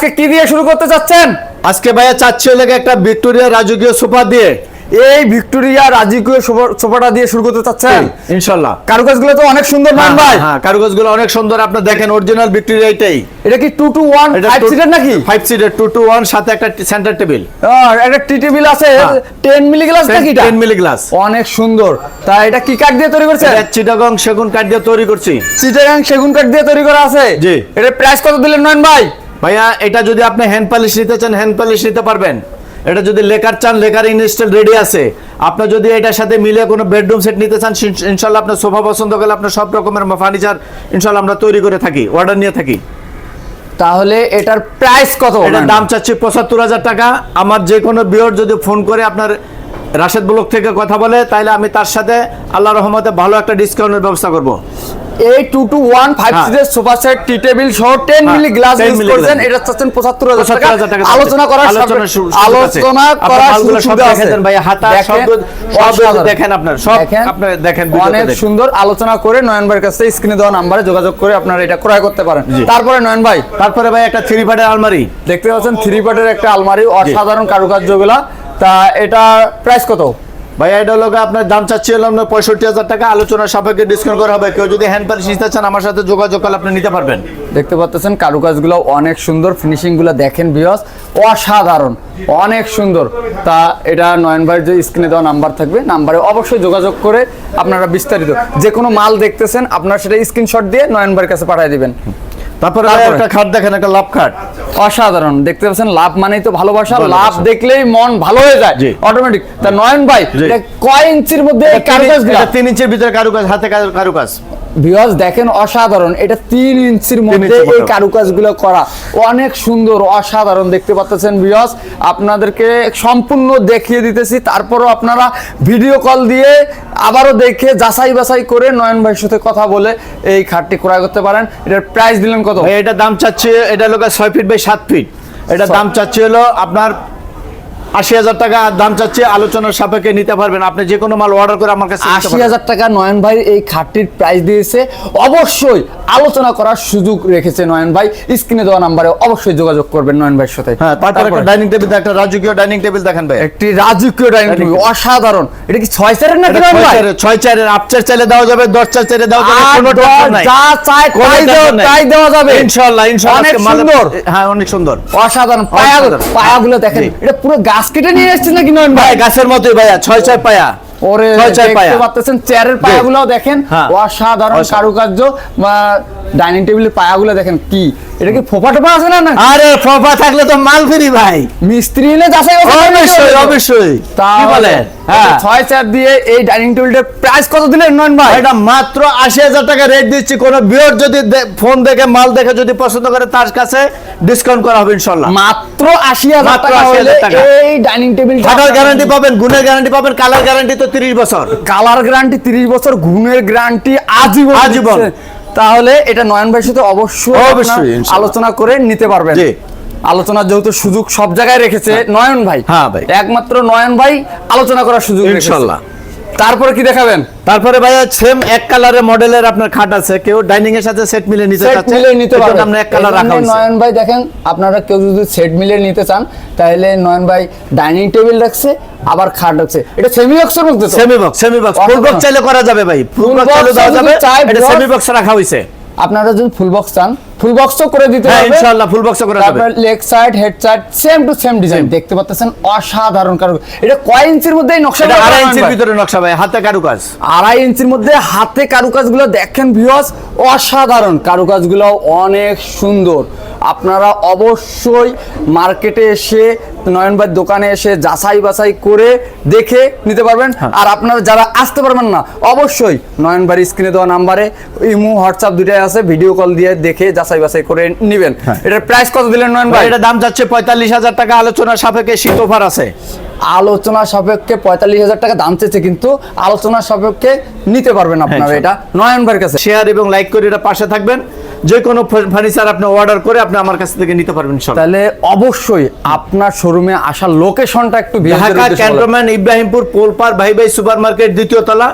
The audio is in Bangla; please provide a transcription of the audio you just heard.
আজকে কি দিয়ে শুরু করতে চাচ্ছেন? আজকে ভাইয়া চাচ্ছে লেগে একটা ভিক্টোরিয়া রাজকীয় সোফা দিয়ে। এই ভিক্টোরিয়া রাজকীয় সোফাটা দিয়ে শুরু করতে চাচ্ছেন? ইনশাল্লাহ কারুকাজগুলো তো অনেক সুন্দর মান ভাই। হ্যাঁ কারুকাজগুলো অনেক সুন্দর। আপনি দেখেন অরিজিনাল ভিক্টোরিয়া এটাই। এটা কি two two one five seater নাকি? Five seater two two one সাথে একটা সেন্টার টেবিল আহ, একটা টি টেবিল আছে। হ্যাঁ। টেন মিলি গ্লাস নাকি এটা? টেন মিলি গ্লাস অনেক সুন্দর। তা এটা কি কাঠ দিয়ে তৈরি করছে চিটাগং সেগুন কাঠ দিয়ে তৈরি করছি। চিটাগাং সেগুন কাঠ দিয়ে তৈরি করা আছে? জি। এটা প্রাইস কত দিলেন নয়ন ভাই? ভাইয়া এটা যদি আপনি হ্যান্ড পালিশ নিতে চান হ্যান্ড পালিশ নিতে পারবেন। এটা যদি লেকার চান লেকার ইনস্টল রেডি আছে। আপনি যদি এটার সাথে মিলে কোনো বেডরুম সেট নিতে চান ইনশ- ইনশাল্লাহ আপনার সোফা পছন্দ করলে আপনার সব রকমের ফার্নিচার ইনশাল্লাহ আমরা তৈরি করে থাকি অর্ডার নিয়ে থাকি। তাহলে এটার প্রাইস কত এটার দাম চাচ্ছি পঁচাত্তর হাজার টাকা। আমার যে কোনো বিয়র যদি ফোন করে আপনার রাশেদ ব্লক থেকে কথা বলে তাহলে আমি তার সাথে আল্লাহ রহমতে ভালো একটা ডিসকাউন্টের ব্যবস্থা করব। এই টু টু ওয়ান ফাইভ। সিটের সোফা সেট টি টেবিল সহ টেন মিলি গ্লাস ইউজ করছেন এটা চাচ্ছেন পঁচাত্তর হাজার টাকা। আলোচনা করার। আলোচনা করার সুবিধা আছে। ভাই, হাতা সব দেখেন, সব দেখেন আপনার, সব আপনার দেখেন, অনেক সুন্দর আলোচনা করে নয়ন ভাইয়ের কাছে স্ক্রিনে দেওয়া নাম্বারে যোগাযোগ করে আপনারা এটা ক্রয় করতে পারেন। তারপরে নয়ন ভাই তারপরে ভাই একটা থ্রি পার্টের আলমারি। দেখতে পাচ্ছেন থ্রি পার্টের একটা আলমারি অসাধারণ কারুকার্যগুলা। তা এটা প্রাইস কত? ভাইয়া এটা হলো আপনার দাম চাচ্ছি হলো আপনার পঁয়ষট্টি হাজার টাকা আলোচনার সাপেক্ষে ডিসকাউন্ট করা হবে। কেউ যদি হ্যান্ড পলিশ নিতে চান আমার সাথে যোগাযোগ করলে আপনি নিতে পারবেন। দেখতে পাচ্ছেন কারুকাজগুলো অনেক সুন্দর ফিনিশিংগুলো দেখেন বিয়স অসাধারণ অনেক সুন্দর। তা এটা নয়ন ভাইয়ের যে স্ক্রিনে দেওয়া নাম্বার থাকবে নাম্বারে অবশ্যই যোগাযোগ করে আপনারা বিস্তারিত যে কোনো মাল দেখতেছেন আপনারা সেটা স্ক্রিনশট দিয়ে নয়ন ভাইয়ের কাছে পাঠিয়ে দিবেন। তারপরে একটা খাট দেখেন একটা লাভ খাট অসাধারণ দেখতে পাচ্ছেন লাভ মানেই তো ভালোবাসা। লাভ দেখলেই মন ভালো হয়ে যায়। অটোমেটিক তা নয়ন ভাই। কয় ইঞ্চির মধ্যে কারুকাজ তিন ইঞ্চির ভিতরে কারুকাজ হাতে কাজ- কারুকাজ ভিউয়ার্স দেখেন অসাধারণ। এটা তিন ইঞ্চির মধ্যে এই কারুকাজগুলো করা। অনেক সুন্দর অসাধারণ দেখতে পাচ্ছেন ভিউয়ার্স আপনাদেরকে সম্পূর্ণ দেখিয়ে দিতেছি। তারপরও আপনারা ভিডিও কল দিয়ে আবারও দেখে যাচাই বাছাই করে নয়ন ভাইয়ের সাথে কথা বলে এই খাটটি ক্রয় করতে পারেন। এটার প্রাইস দিলেন কত? এটা দাম চাচ্ছে এটা হলো ছয় ফিট বাই সাত ফিট এটা দাম চাচ্ছে হলো আপনার আশি হাজার টাকা দাম চাচ্ছে আলোচনার সাপেক্ষে নিতে পারবেন। আপনি যে কোনো মাল অর্ডার করে আমার কাছে আশি হাজার টাকা নয়ন ভাই এই খাটটির প্রাইস দিয়েছে। অবশ্যই আলোচনা করার সুযোগ রেখেছে নয়ন ভাই। স্ক্রিনে দেওয়া নাম্বারে অবশ্যই যোগাযোগ করবেন নয়ন ভাইয়ের সাথে। হ্যাঁ তারপর একটা ডাইনিং টেবিল একটা রাজকীয় ডাইনিং টেবিল দেখেন ভাই। একটি রাজকীয় ডাইনিং টেবিল অসাধারণ। এটা কি ছয় চারের এটা ছয় ভাই? চারের- ছয় চারের আট চার চাইলে দেওয়া যাবে দশ চার চাইলে দেওয়া যাবে কোনো। যা কোনো তাই দেওয়া- তাই দেওয়া যাবে। ইনশাআল্লাহ ইনশাআল্লাহ অনেক সুন্দর। হ্যাঁ অনেক সুন্দর। অসাধারণ। পায়া পায়াগুলো দেখেন এটা পুরো গাছ কেটে নিয়ে এসেছেন নাকি নয়ন ভাই? ভাই গাছের মতোই ভাইয়া ছয় ছয় পায়া। ওরে ছয় ছয় পায়া। দেখতে পাচ্ছেন চেয়ারের পায়াগুলো দেখেন। ও অসাধারণ। কারুকার্য। বা ডাইনিং টেবিলের পায়াগুলো দেখেন কি? এটা কি ফোপা টোপা আছে না না? আরে ফফা থাকলে তো মাল ফ্রি ভাই। মিস্ত্রি এনে যাচাই অবশ্যই। অবশ্যই। কি তাহলে বলেন? হ্যাঁ। ছয় চার দিয়ে এই ডাইনিং টেবিলটার প্রাইস কত দিলেন নয়ন ভাই? এটা মাত্র আশি হাজার টাকা রেট দিচ্ছি। কোন বিয়র যদি ফোন দেখে মাল দেখে যদি পছন্দ করে তার কাছে ডিসকাউন্ট করা হবে ইনশাল্লাহ মাত্র আশি হাজার টাকা হলে এই ডাইনিং টেবিল ফাটার গ্যারান্টি পাবেন গুণের গ্যারান্টি পাবেন কালার গ্যারান্টি তো তিরিশ বছর। কালার গ্যারান্টি 30 বছর গুণের গ্যারান্টি আজীবন আজীবন। তাহলে এটা নয়ন ভাইয়ের সাথে অবশ্যই আলোচনা করে নিতে পারবেন। আলোচনার যেহেতু সুযোগ সব জায়গায় রেখেছে নয়ন ভাই হ্যাঁ ভাই। একমাত্র নয়ন ভাই আলোচনা করার সুযোগ রেখেছে। তারপরে কি দেখাবেন? তারপরে ভাইয়া সেম এক কালারের মডেলের আপনার খাট আছে। কেউ ডাইনিং এর সাথে সেট মিলে নিতে চাচ্ছে মিলে নিতে পারবেন আমরা এক কালার রাখা হয়েছে। নয়ন ভাই দেখেন আপনারা কেউ যদি সেট মিলে নিতে চান তাহলে নয়ন ভাই ডাইনিং টেবিল রাখছে আবার খাট রাখছে। এটা সেমি বক্সের মধ্যে তো? Semi box semi box full box চাইলে করা যাবে ভাই। ফুল বক্স চাইলে দেওয়া যাবে। এটা সেমি বক্স রাখা হয়েছে। আপনারা যদি ফুল বক্স চান ফুল বক্সও করে দিতে হবে। পারবে ইনশাআল্লাহ ফুল বক্স করে দেবে। তারপর leg side head side same to same design দেখতে পাচ্ছেন অসাধারণ কারু এটা কয় ইঞ্চির মধ্যে নকশা আড়াই ইঞ্চির ভিতরে নকশা ভাই হাতে কারুকাজ। আড়াই ইঞ্চির মধ্যে হাতে কারুকাজগুলো দেখেন ভিউয়ার্স অসাধারণ। কারুকাজগুলো অনেক সুন্দর। আপনারা অবশ্যই মার্কেটে এসে নয়নবার দোকানে এসে যাচাই বাছাই করে দেখে নিতে পারবেন। হ্যাঁ। আর আপনারা যারা আসতে পারবেন না অবশ্যই নয়নবার স্ক্রিনে দেওয়া নাম্বারে ইমো হোয়াটসঅ্যাপ দুটাই আছে ভিডিও কল দিয়ে দেখে যাচাই বাছাই করে নিবেন। হ্যাঁ। এটার প্রাইস কত দিলেন নয়ন ভাই ভাই এটা দাম যাচ্ছে পঁয়তাল্লিশ হাজার টাকা আলোচনার সাপেক্ষে শীত অফার আছে। আলোচনা সাপেক্ষে পঁয়তাল্লিশ হাজার টাকা দাম চেয়েছে কিন্তু আলোচনা সাপেক্ষে নিতে পারবেন আপনারা হ্যাঁ, এটা নয়ন ভাইয়ের কাছে। শেয়ার এবং লাইক করে এটা পাশে থাকবেন। যে কোনো ফার্নিচার আপনি অর্ডার করে আপনি আমার কাছ থেকে নিতে পারবেন তাহলে অবশ্যই আপনার শোরুমে আসার লোকেশনটা একটু ঢাকা। ক্যান্টনমেন্ট ইব্রাহিমপুর পোলপার ভাই ভাই সুপার মার্কেট দ্বিতীয় তলা